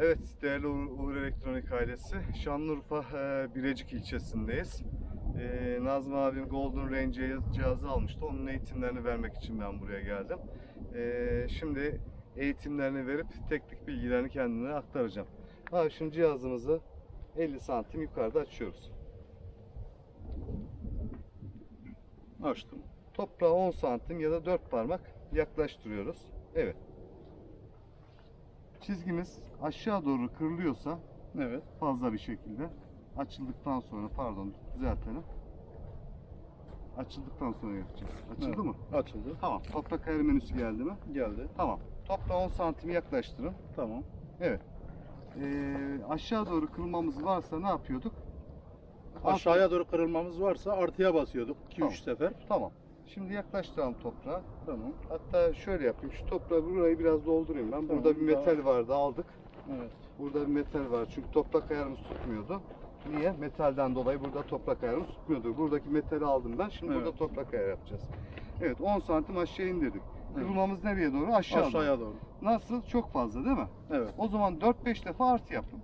Evet, değerli Uğur, Elektronik ailesi, Şanlıurfa e, Birecik ilçesindeyiz. E, Nazım abim Golden Range cihazı almıştı. Onun eğitimlerini vermek için ben buraya geldim. E, şimdi eğitimlerini verip teknik bilgilerini kendine aktaracağım. Abi şimdi cihazımızı 50 santim yukarıda açıyoruz. Açtım. Toprağa 10 santim ya da 4 parmak yaklaştırıyoruz. Evet. Çizgimiz aşağı doğru kırılıyorsa Evet. fazla bir şekilde açıldıktan sonra pardon düzeltelim. Açıldıktan sonra yapacağız. Açıldı Evet. mı? Açıldı. Tamam. Toprak ayarı menüsü geldi mi? Geldi. Tamam. Toprağa 10 santim yaklaştırın. Tamam. Evet. Ee, aşağı doğru kırılmamız varsa ne yapıyorduk? Aşağıya doğru kırılmamız varsa artıya basıyorduk 2-3 Tamam. sefer. Tamam. Şimdi yaklaştıralım toprağa. Tamam. Hatta şöyle yapayım. Şu toprağı burayı biraz doldurayım ben. Burada Tamam, bir metal vardı aldık. Evet. Burada bir metal var çünkü toprak ayarımız tutmuyordu. Niye? Metalden dolayı burada toprak ayarımız tutmuyordu. Buradaki metali aldım ben. Şimdi Evet. burada toprak ayar yapacağız. Evet 10 santim aşağı indirdik. Kırılmamız nereye doğru? Aşağı. Aşağıya doğru. Nasıl? Çok fazla değil mi? Evet. O zaman 4-5 defa artı yapın.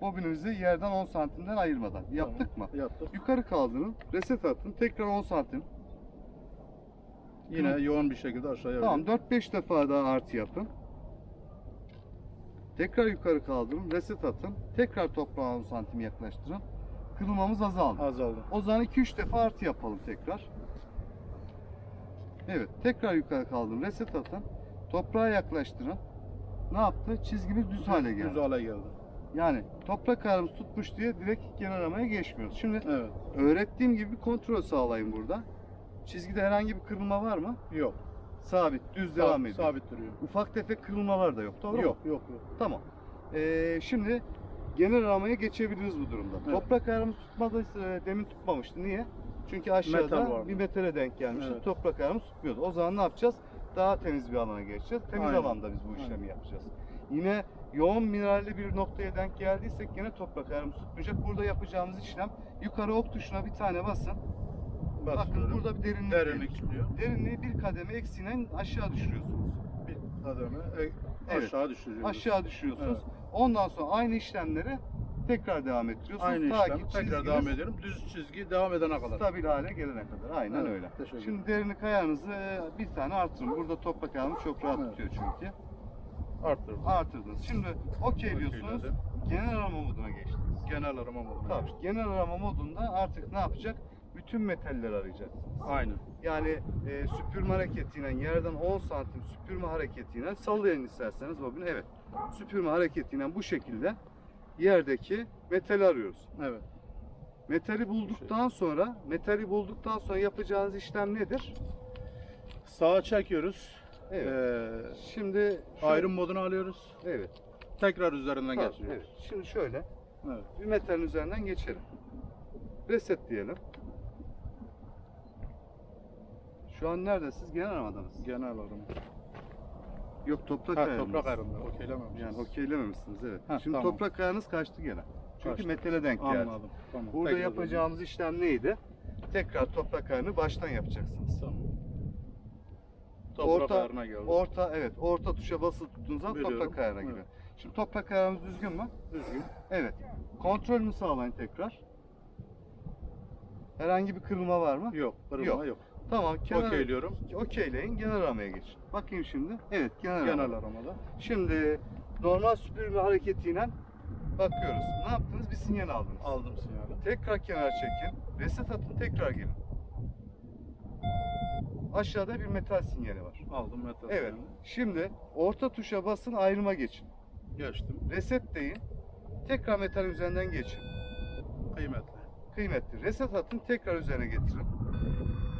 Bobinimizi yerden 10 santimden ayırmadan. Yaptık mı? Yaptık. Yukarı kaldırın. Reset atın. Tekrar 10 santim. Yine yoğun bir şekilde aşağıya Tamam doğru. 4-5 defa daha artı yapın. Tekrar yukarı kaldırın. Reset atın. Tekrar toprağa 10 santim yaklaştırın. Kırılmamız azaldı. Azaldı. O zaman 2-3 defa artı yapalım tekrar. Evet. Tekrar yukarı kaldırın. Reset atın. Toprağa yaklaştırın. Ne yaptı? Çizgimiz düz hale geldi. Düz hale geldi. Yani toprak ayarımız tutmuş diye direkt aramaya geçmiyoruz. Şimdi Evet. öğrettiğim gibi bir kontrol sağlayın burada. Çizgide herhangi bir kırılma var mı? Yok. Sabit, düz devam Sabit, ediyor. sabit duruyor. Ufak tefek kırılmalar da yok. Doğru mu? Yok, yok, yok. Tamam. Ee, şimdi genel aramaya geçebiliriz bu durumda. Evet. Toprak ayarımız tutmadıysa e, demin tutmamıştı. Niye? Çünkü aşağıda Metal bir metale denk gelmişti. Evet. Toprak ayarımız tutmuyordu. O zaman ne yapacağız? Daha temiz bir alana geçeceğiz. Temiz Aynen. alanda biz bu işlemi Aynen. yapacağız. Yine yoğun mineralli bir noktaya denk geldiysek gene toprak ayarımız tutmayacak. Burada yapacağımız işlem yukarı ok tuşuna bir tane basın. Bakın Basıyorum. burada bir derinlik, Derinlik çıkıyor. Derinliği bir kademe eksiğinden aşağı düşürüyorsunuz. Bir kademe e, Evet. aşağı düşürüyoruz. Aşağı düşürüyorsunuz. Ondan sonra aynı işlemleri tekrar devam ettiriyorsunuz. Aynı Ta işlem. ki Tekrar çizginiz devam edelim. Düz çizgi devam edene kadar. Stabil hale gelene kadar. Aynen Evet, öyle. teşekkür Şimdi derinlik ayağınızı bir tane artırın. Burada toprak ayağımız çok rahat Evet. tutuyor çünkü. Arttırdım. Artırdınız. Şimdi okeyliyorsunuz. Okeyledim. Genel arama moduna geçtiniz. Genel arama modu. Tamam. Genel arama modunda artık ne yapacak? Bütün metalleri arayacaksınız. Aynı. Yani e, süpürme hareketiyle yerden 10 santim süpürme hareketiyle sallayın isterseniz bobini. Evet. Süpürme hareketiyle bu şekilde yerdeki metali arıyoruz. Evet. Metali bulduktan sonra, metali bulduktan sonra yapacağınız işlem nedir? Sağa çekiyoruz. Evet. Ee, Şimdi şu- ayrım modunu alıyoruz. Evet. Tekrar üzerinden Tamam, geçiriyoruz. evet. Şimdi şöyle Evet. bir metalin üzerinden geçelim. Reset diyelim. Şu an neredesiniz? Genel aramada mısınız? Genel arama. Yok toprak Ha, toprak ayrımda. Okeylememişiz. Yani okeylememişsiniz evet. Ha, Şimdi tamam. toprak ayağınız kaçtı gene. Çünkü Kaçtı. metale denk geldi. Anladım. Tamam. Burada Tekrar yapacağımız işlem neydi? Tekrar toprak ayarını baştan yapacaksınız. Tamam. Toprak Orta- ayarına geldi. Orta evet orta tuşa basılı tuttuğunuz zaman Biliyorum, toprak ayarına evet. giriyor. Şimdi toprak ayarımız düzgün mü? Düzgün. Evet. Kontrolünü sağlayın tekrar. Herhangi bir kırılma var mı? Yok. Kırılma Yok. Tamam. Kenar, Okeyliyorum. Okeyleyin. Genel aramaya geçin. Bakayım şimdi. Evet genel, Genel arama. aramada. Şimdi normal süpürme hareketiyle bakıyoruz. Ne yaptınız? Bir sinyal aldınız. Aldım sinyali. Tekrar kenar çekin. Reset atın tekrar gelin. Aşağıda bir metal sinyali var. Aldım metal Evet. sinyali. Şimdi orta tuşa basın ayrıma geçin. Geçtim. Reset deyin. Tekrar metal üzerinden geçin. Kıymetli. Kıymetli. Reset atın tekrar üzerine getirin.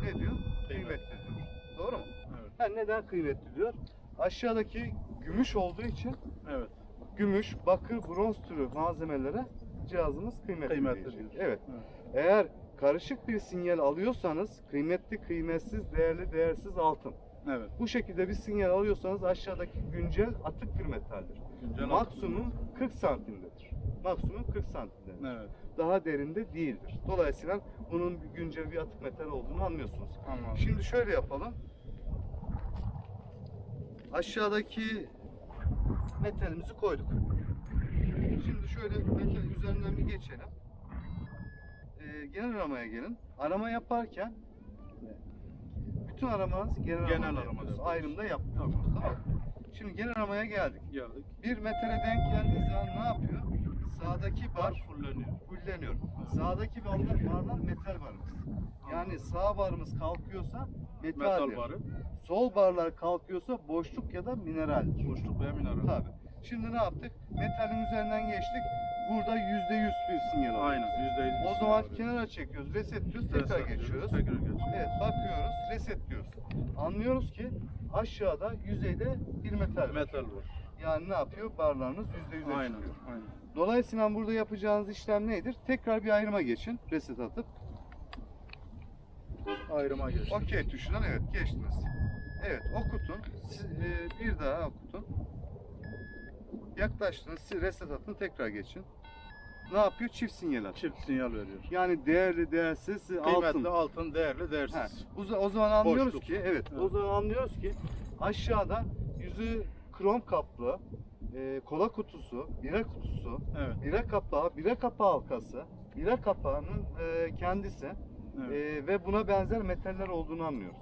Ne diyor? Kıymetli. Diyor. Doğru mu? Evet. Ha, neden kıymetli diyor? Aşağıdaki gümüş olduğu için Evet. gümüş, bakır, bronz türü malzemelere cihazımız kıymetli, Kıymetli diyecek. Evet. Evet. Eğer karışık bir sinyal alıyorsanız kıymetli, kıymetsiz, değerli, değersiz altın. Evet. Bu şekilde bir sinyal alıyorsanız aşağıdaki güncel atık bir metaldir. Güncel Maksimum 40 santimdedir. Maksimum 40 santimdedir. Evet. Daha derinde değildir. Dolayısıyla bunun bir güncel bir atık metal olduğunu anlıyorsunuz. Anladım. Şimdi şöyle yapalım. Aşağıdaki metalimizi koyduk. Şimdi şöyle metal üzerinden bir geçelim. Ee, genel aramaya gelin. Arama yaparken bütün aramanızı genel, Genel aramada yapıyorsunuz. yapıyoruz. Ayrımda. Tamam. Şimdi genel aramaya geldik. Geldik. Bir metale denk geldiği zaman ne yapıyor? Sağdaki bar fulleniyor. fulleniyor. Sağdaki barlar, barlar metal barımız. Yani sağ barımız kalkıyorsa metaldir. Metal barı. Sol barlar kalkıyorsa boşluk ya da mineraldir. Boşluk veya mineral. Tabi. Şimdi ne yaptık? Metalin üzerinden geçtik. Burada yüzde yüz bir sinyal alıyoruz. Aynen. Yüzde yüz. O zaman kenara çekiyoruz, reset diyoruz, tekrar Reset geçiyoruz. Tekrar geçiyoruz. Evet, bakıyoruz, reset diyoruz. Anlıyoruz ki aşağıda yüzeyde bir metal var. Metal var. Yani ne yapıyor? Barlarınız yüzde yüze Aynen. çıkıyor. Aynen. Dolayısıyla burada yapacağınız işlem nedir? Tekrar bir ayrıma geçin. Reset atıp. Ayrıma geçtik. Okey tuşundan evet geçtiniz. Evet okutun. Siz, e, bir daha okutun. Yaklaştınız. Reset atın tekrar geçin. Ne yapıyor? Çift sinyal atıyor. Çift sinyal veriyor. Yani değerli değersiz Kıymetli altın. altın, değerli, Ha, değersiz. o, za- o zaman anlıyoruz Boşluk. ki evet, o Evet. zaman anlıyoruz ki aşağıda yüzü krom kaplı e, kola kutusu, bira kutusu, Evet. bira kapağı, bira kapağı halkası, bira kapağının e, kendisi Evet. e, ve buna benzer metaller olduğunu anlıyoruz.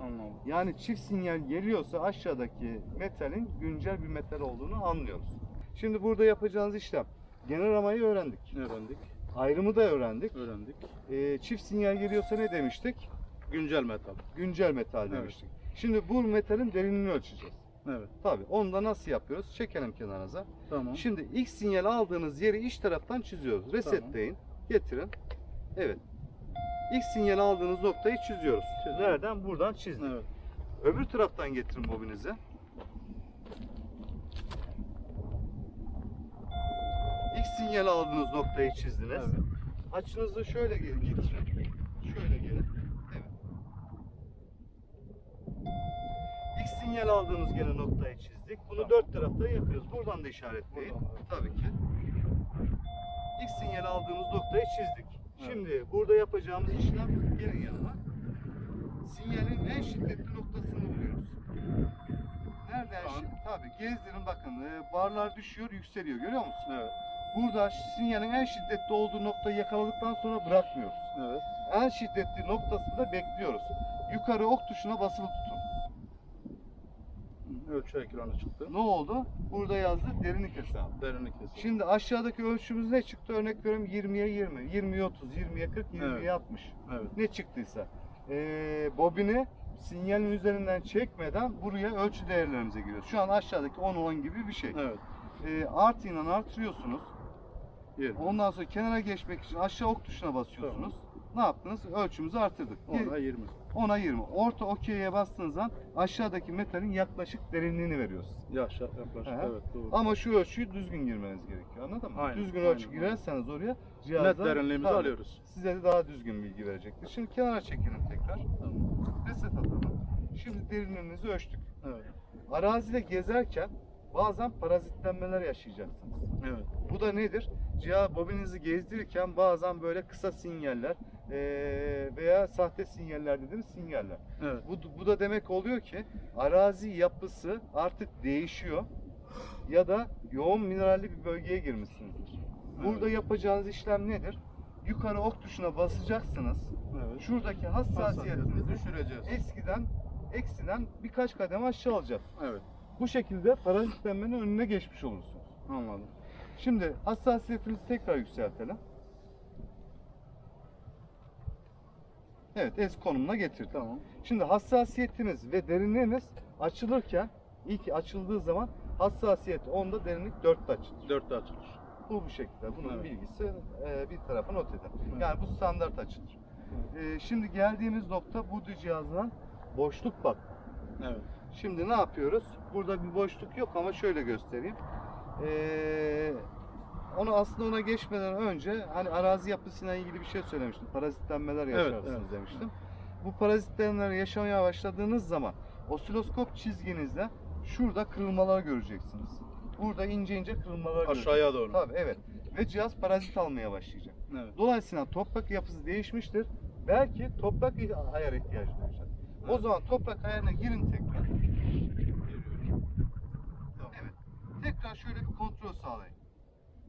Anladım. Yani çift sinyal geliyorsa aşağıdaki metalin güncel bir metal olduğunu anlıyoruz. Şimdi burada yapacağınız işlem genel aramayı öğrendik. Öğrendik. Ayrımı da öğrendik. Öğrendik. E, çift sinyal geliyorsa ne demiştik? Güncel metal. Güncel metal Evet. demiştik. Şimdi bu metalin derinliğini ölçeceğiz. Evet. Tabii. Onu da nasıl yapıyoruz? Çekelim kenarınıza. Tamam. Şimdi ilk sinyal aldığınız yeri iç taraftan çiziyoruz. Resetleyin. Getirin. Evet. İlk sinyal aldığınız noktayı çiziyoruz. Çiziyorum. Nereden? Buradan çizdik. Evet. Öbür taraftan getirin bobinizi. İlk sinyal aldığınız noktayı çizdiniz. Evet. Açınızı şöyle ge- getirin. Şöyle gelin. Evet. İlk sinyal aldığınız gene noktayı çizdik. Bunu dört tarafta yapıyoruz. Buradan da işaretleyin. Tabii ki. İlk sinyal aldığımız noktayı çizdik. Şimdi burada yapacağımız işlem gelin yanıma. Sinyalin en şiddetli noktasını buluyoruz. Nereden? Tamam. şi- Tabii gezdirin bakın. e, Barlar düşüyor, yükseliyor. Görüyor musun? Evet. Burada sinyalin en şiddetli olduğu noktayı yakaladıktan sonra bırakmıyoruz. Evet. En şiddetli noktasında bekliyoruz. Yukarı ok tuşuna basılı tutun. Ölçü ekranı çıktı. Ne oldu? Burada yazdı derinlik hesabı. Derinlik hesabı. Şimdi aşağıdaki ölçümüz ne çıktı? Örnek veriyorum 20'ye 20, 20'ye 30, 20'ye 40, 20'ye Evet. 60. Evet. Ne çıktıysa. Ee, bobini sinyalin üzerinden çekmeden buraya ölçü değerlerimize giriyoruz. Şu an aşağıdaki 10 10 gibi bir şey. Evet. Ee, artıyla artırıyorsunuz. Yirmi. Ondan sonra kenara geçmek için aşağı ok tuşuna basıyorsunuz. Ne yaptınız? Ölçümüzü artırdık. Ona 20. 10'a 20. Orta okey'e bastığınız zaman aşağıdaki metalin yaklaşık derinliğini veriyoruz. Yaşa yaklaşık. Aha. Evet doğru. Ama şu ölçüyü düzgün girmeniz gerekiyor. Anladın mı? Aynen, Düzgün aynen, ölçü aynen. girerseniz oraya Net cihazda derinliğimizi Tabii, alıyoruz. size de daha düzgün bilgi verecektir. Şimdi kenara çekelim tekrar. Tamam. Reset atalım. Şimdi derinliğinizi ölçtük. Evet. Arazide gezerken bazen parazitlenmeler yaşayacaksınız. Evet. Bu da nedir? Cihaz bobinizi gezdirirken bazen böyle kısa sinyaller veya sahte sinyaller dediğimiz sinyaller. Evet. Bu, bu da demek oluyor ki arazi yapısı artık değişiyor ya da yoğun mineralli bir bölgeye girmişsinizdir. Burada Evet. yapacağınız işlem nedir? Yukarı ok tuşuna basacaksınız. Evet. Şuradaki hassasiyetinizi düşüreceğiz. eskiden eksiden birkaç kademe aşağı alacağız. Evet. Bu şekilde parazitlenmenin önüne geçmiş olursunuz. Anladım. Şimdi hassasiyetimizi tekrar yükseltelim. Evet, es konumuna getirdik. Tamam. Şimdi hassasiyetiniz ve derinliğiniz açılırken ilk açıldığı zaman hassasiyet 10'da derinlik 4'te açılır. Dörtte açılır. Bu bu şekilde. Bunun Evet. bilgisi e, bir tarafa not edin. Evet. Yani bu standart açılır. E, şimdi geldiğimiz nokta bu cihazdan boşluk bak. Evet. Şimdi ne yapıyoruz? Burada bir boşluk yok ama şöyle göstereyim. Ee, onu aslında ona geçmeden önce hani arazi yapısıyla ilgili bir şey söylemiştim. Parazitlenmeler Evet, yaşarsınız evet. demiştim. Bu parazitlenmeler yaşamaya başladığınız zaman osiloskop çizginizde şurada kırılmalar göreceksiniz. Burada ince ince kırılmalar. Aşağıya doğru. Tabii evet. Ve cihaz parazit almaya başlayacak. Evet. Dolayısıyla toprak yapısı değişmiştir. Belki toprak ayar ihtiyacı duyacak. O zaman toprak ayarına girin tekrar. Evet. tekrar şöyle bir kontrol sağlayın.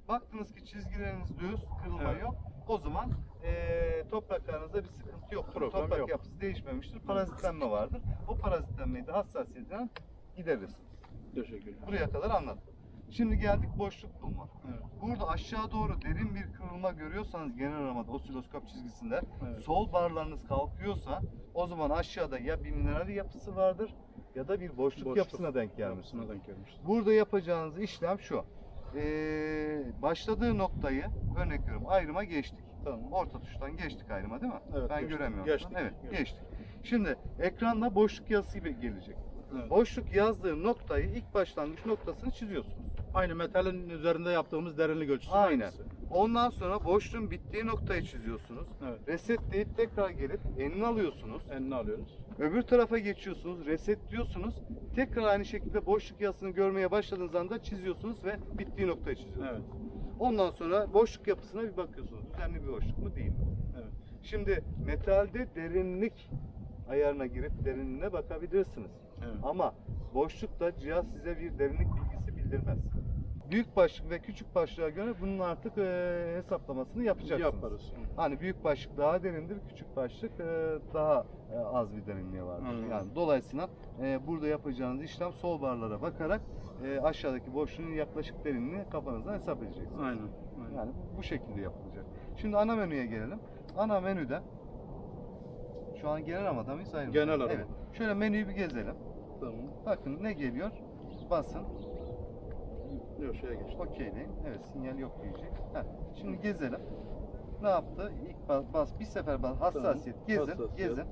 Baktınız ki çizgileriniz düz, kırılma Evet. yok. O zaman eee topraklarınızda bir sıkıntı yok. Problem Toprak yok. yapısı değişmemiştir. Parazitlenme vardır. O parazitlenmeyi de hassasiyetinden giderirsiniz. Teşekkürler. Buraya kadar anladım. Şimdi geldik boşluk bulma. Evet. Burada aşağı doğru derin bir kırılma görüyorsanız genel aramada osiloskop çizgisinde Evet. sol barlarınız kalkıyorsa o zaman aşağıda ya bir mineral yapısı vardır ya da bir boşluk, Boşluk yapısına denk gelmiş. Denk gelmiştir. Burada yapacağınız işlem şu. Ee, başladığı noktayı örnek veriyorum ayrıma geçtik. Tamam. Orta tuştan geçtik ayrıma değil mi? Evet, ben geçtik. göremiyorum. Geçtik, Evet geçtik. geçtik. Şimdi ekranda boşluk yazısı gelecek. Evet. Boşluk yazdığı noktayı ilk başlangıç noktasını çiziyorsunuz. Aynı metalin üzerinde yaptığımız derinlik ölçüsü Aynen. aynısı. Ondan sonra boşluğun bittiği noktayı çiziyorsunuz. Evet. Resetleyip tekrar gelip enini alıyorsunuz. Enini alıyoruz. Öbür tarafa geçiyorsunuz, resetliyorsunuz. Tekrar aynı şekilde boşluk yazısını görmeye başladığınız anda çiziyorsunuz ve bittiği noktayı çiziyorsunuz. Evet. Ondan sonra boşluk yapısına bir bakıyorsunuz. Düzenli bir boşluk mu değil mi? Evet. Şimdi metalde derinlik ayarına girip derinliğine bakabilirsiniz. Evet. Ama boşlukta cihaz size bir derinlik bilgisi bildirmez. Büyük başlık ve küçük başlığa göre bunun artık eee, hesaplamasını yapacaksınız. Yaparız. Hani büyük başlık daha derindir, küçük başlık eee, daha eee, az bir derinliği vardır. Anladım. Yani dolayısıyla eee, burada yapacağınız işlem sol barlara bakarak eee, aşağıdaki boşluğun yaklaşık derinliğini kafanızdan hesap edeceksiniz. Aynen. Aynen. Yani bu şekilde yapılacak. Şimdi ana menüye gelelim. Ana menüde şu an genel aramada mıyız? Hayır. Genel aramada. Evet. Şöyle menüyü bir gezelim. Tamam. Bakın ne geliyor? Basın. Yok şeye geçtik. Okeyleyin. Evet sinyal yok diyecek. Heh, Şimdi gezelim. Ne yaptı? İlk bas, bas bir sefer bas. Hassasiyet. Gezin. Hassasiyet. Gezin.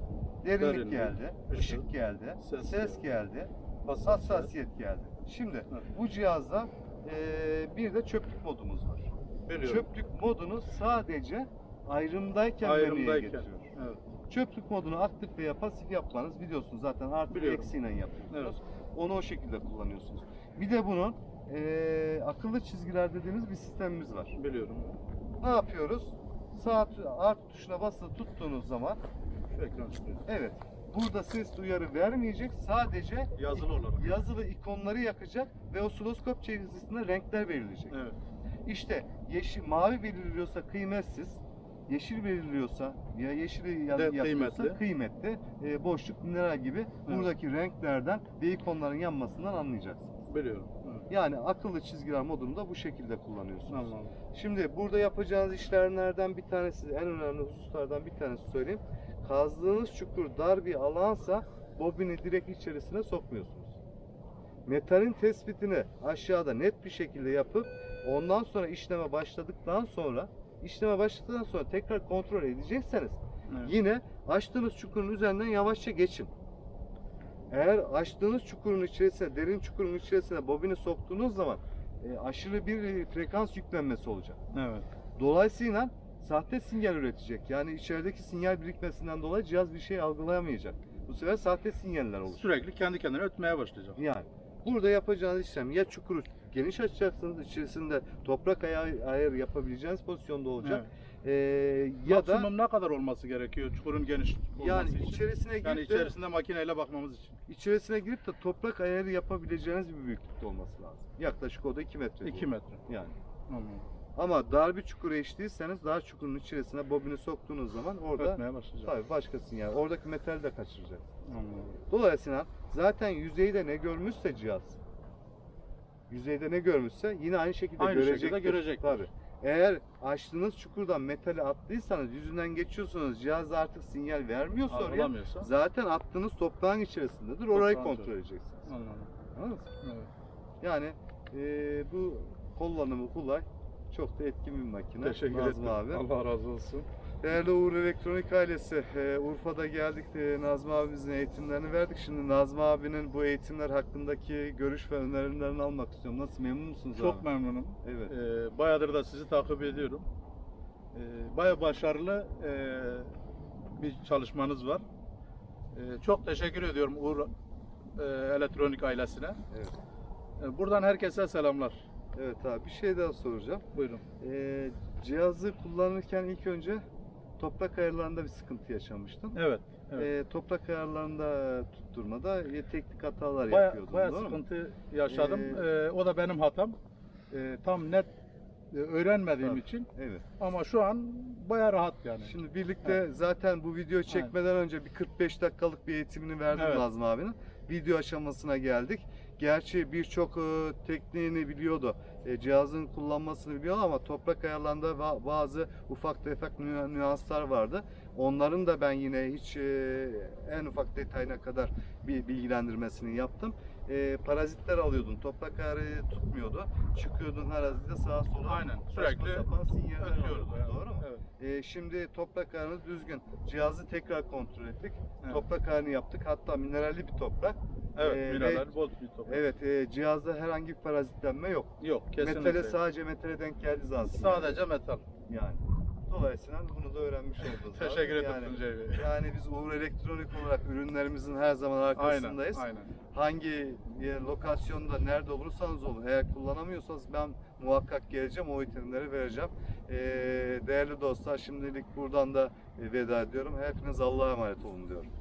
Derinlik, Derinlik, geldi. ışık, ışık geldi. ses Ses, geldi. Hassasiyet. Hassasiyet geldi. Şimdi Evet. bu cihazda eee, bir de çöplük modumuz var. Biliyorum. Çöplük modunu sadece ayrımdayken, Ayrımdayken. getiriyor. Evet. Çöplük modunu aktif veya pasif yapmanız biliyorsunuz zaten artı eksiyle yapıyorsunuz. Evet. Onu o şekilde kullanıyorsunuz. Bir de bunun eee, akıllı çizgiler dediğimiz bir sistemimiz var. Biliyorum. Ne yapıyoruz? Saat art tuşuna basılı tuttuğunuz zaman Şu ekran çıkıyor. evet burada ses uyarı vermeyecek. Sadece Yazılı olarak. yazılı ikonları yakacak ve osiloskop çizgisinde renkler verilecek. Evet. İşte yeşil, mavi belirliyorsa kıymetsiz, yeşil belirliyorsa ya yeşili yaz, De- kıymetli. kıymetli, e, boşluk, mineral gibi buradaki renklerden ve ikonların yanmasından anlayacaksınız. Biliyorum. Yani akıllı çizgiler modunu da bu şekilde kullanıyorsunuz. Anladım. Şimdi burada yapacağınız işlemlerden bir tanesi, en önemli hususlardan bir tanesi söyleyeyim. Kazdığınız çukur dar bir alansa bobini direkt içerisine sokmuyorsunuz. Metalin tespitini aşağıda net bir şekilde yapıp ondan sonra işleme başladıktan sonra işleme başladıktan sonra tekrar kontrol edecekseniz Evet. yine açtığınız çukurun üzerinden yavaşça geçin. Eğer açtığınız çukurun içerisine, derin çukurun içerisine bobini soktuğunuz zaman e, aşırı bir e, frekans yüklenmesi olacak. Evet. Dolayısıyla sahte sinyal üretecek. Yani içerideki sinyal birikmesinden dolayı cihaz bir şey algılayamayacak. Bu sefer sahte sinyaller olacak. Sürekli kendi kendine ötmeye başlayacak. Yani burada yapacağınız işlem ya çukuru geniş açacaksınız içerisinde toprak ayarı, ayarı yapabileceğiniz pozisyonda olacak. Ee, ya da Maksimum ne kadar olması gerekiyor çukurun geniş olması yani için? içerisine girip yani de, içerisinde makineyle bakmamız için. içerisine girip de toprak ayarı yapabileceğiniz bir büyüklükte olması lazım. Yaklaşık o da 2 metre. 2 boyu. metre. Yani. Anladım. Ama dar bir çukura eştiyseniz dar çukurun içerisine bobini soktuğunuz zaman orada Ötmeye başlayacak. tabii başka sinyal. Oradaki metali de kaçıracak. Anladım. Dolayısıyla zaten yüzeyde ne görmüşse cihaz, yüzeyde ne görmüşse yine aynı şekilde Aynı şekilde görecektir. görecektir. Tabii. Eğer açtığınız çukurdan metali attıysanız, yüzünden geçiyorsunuz, cihaz artık sinyal vermiyorsa oraya, Algılamıyorsa. zaten attığınız toprağın içerisindedir. Orayı Toprağın kontrol edeceksiniz. Anladım. Anladınız mı? Evet. Yani eee, bu kullanımı kolay, çok da etkin bir makine. Teşekkür Nazım ederim. abi. Allah razı olsun. Değerli Uğur Elektronik ailesi, e, Urfa'da geldik, e, Nazım abimizin eğitimlerini verdik. Şimdi Nazım abinin bu eğitimler hakkındaki görüş ve önerilerini almak istiyorum. Nasıl, memnun musunuz Çok abi? memnunum. Evet. Ee, bayağıdır da sizi takip ediyorum. Ee, bayağı başarılı ee, bir çalışmanız var. Ee, çok teşekkür ediyorum Uğur ee, Elektronik ailesine. Evet. Ee, buradan herkese selamlar. Evet abi, bir şey daha soracağım. Buyurun. E, cihazı kullanırken ilk önce toprak ayarlarında bir sıkıntı yaşamıştın. Evet. evet. Ee, toprak ayarlarında tutturmada e, teknik hatalar Baya, yapıyordun. baya sıkıntı yaşadım. Ee, Ee, o da benim hatam. Ee, tam net e, öğrenmediğim Tabii. için. Evet. Ama şu an baya rahat yani. Şimdi birlikte zaten bu videoyu çekmeden önce bir 45 dakikalık bir eğitimini verdim Evet. Nazım abinin. Video aşamasına geldik. Gerçi birçok e, tekniğini biliyordu. E, cihazın kullanmasını biliyordu ama toprak ayarlarında ba- bazı ufak tefek nü- nüanslar vardı. Onların da ben yine hiç e, en ufak detayına kadar bir bilgilendirmesini yaptım. E, parazitler alıyordun. Toprak ayarı tutmuyordu. Çıkıyordun arazide sağa sola. Aynen, sürekli sapan sinyaller Ötüyordu yani. Doğru mu? Evet. Ee, şimdi toprak ayarını düzgün. Cihazı tekrar kontrol ettik. Evet. Toprak ayarını yaptık. Hatta mineralli bir toprak. Evet, Ee, mineral bol bir toprak. Evet, e, cihazda herhangi bir parazitlenme yok. Yok, kesinlikle. Metale sadece metale denk geldi zaten. Sadece metal. yani. Dolayısıyla bunu da öğrenmiş olduk. Teşekkür ederim yani, Tuncay Bey. yani biz Uğur Elektronik olarak ürünlerimizin her zaman arkasındayız. Aynen, aynen. Hangi e, lokasyonda nerede olursanız olun eğer kullanamıyorsanız ben muhakkak geleceğim o eğitimleri vereceğim. Ee, değerli dostlar şimdilik buradan da e, veda ediyorum. Hepiniz Allah'a emanet olun diyorum.